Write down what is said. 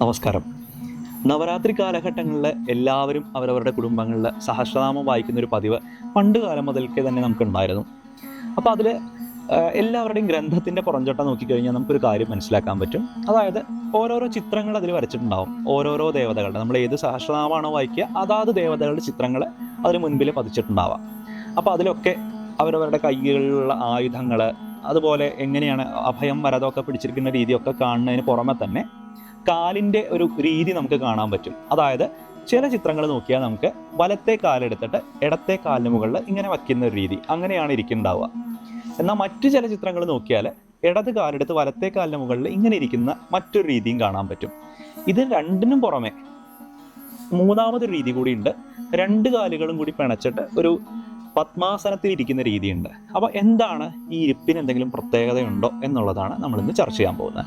നമസ്കാരം. നവരാത്രി കാലഘട്ടങ്ങളിൽ എല്ലാവരും അവരവരുടെ കുടുംബങ്ങളിൽ സഹസ്രനാമം വായിക്കുന്ന ഒരു പതിവ് പണ്ട് കാലം മുതൽക്കേ തന്നെ നമുക്കുണ്ടായിരുന്നു. അപ്പോൾ അതിൽ എല്ലാവരുടെയും ഗ്രന്ഥത്തിന്റെ പുറംചട്ട നോക്കിക്കഴിഞ്ഞാൽ നമുക്കൊരു കാര്യം മനസ്സിലാക്കാൻ പറ്റും. അതായത് ഓരോരോ ചിത്രങ്ങൾ അതിൽ വരച്ചിട്ടുണ്ടാവും. ഓരോരോ ദേവതകളുടെ നമ്മൾ ഏത് സഹസ്രനാമാണോ വായിക്കുക അതാത് ദേവതകളുടെ ചിത്രങ്ങൾ അതിന് മുൻപിൽ പതിച്ചിട്ടുണ്ടാവാം. അപ്പോൾ അതിലൊക്കെ അവരവരുടെ കൈകളിലുള്ള ആയുധങ്ങൾ അതുപോലെ എങ്ങനെയാണ് അഭയം വരതൊക്കെ പിടിച്ചിരിക്കുന്ന രീതിയൊക്കെ കാണുന്നതിന് പുറമെ തന്നെ കാലിന്റെ ഒരു രീതി നമുക്ക് കാണാൻ പറ്റും. അതായത് ചില ചിത്രങ്ങൾ നോക്കിയാൽ നമുക്ക് വലത്തെ കാലെടുത്തിട്ട് ഇടത്തെ കാലിന് മുകളിൽ ഇങ്ങനെ വയ്ക്കുന്ന ഒരു രീതി. അങ്ങനെയാണ് ഇരിക്കുന്നുണ്ടാവുക. എന്നാൽ മറ്റു ചില ചിത്രങ്ങൾ നോക്കിയാൽ ഇടത് കാലെടുത്ത് വലത്തെ കാലിന് മുകളിൽ ഇങ്ങനെ ഇരിക്കുന്ന മറ്റൊരു രീതിയും കാണാൻ പറ്റും. ഇത് രണ്ടിനും പുറമെ മൂന്നാമതൊരു രീതി കൂടിയുണ്ട് രണ്ട് കാലുകളും കൂടി പിണച്ചിട്ട് ഒരു പത്മാസനത്തിൽ ഇരിക്കുന്ന രീതിയുണ്ട്. അപ്പോൾ എന്താണ് ഈ ഇരിപ്പിന് എന്തെങ്കിലും പ്രത്യേകതയുണ്ടോ എന്നുള്ളതാണ് നമ്മളിന്ന് ചർച്ച ചെയ്യാൻ പോകുന്നത്.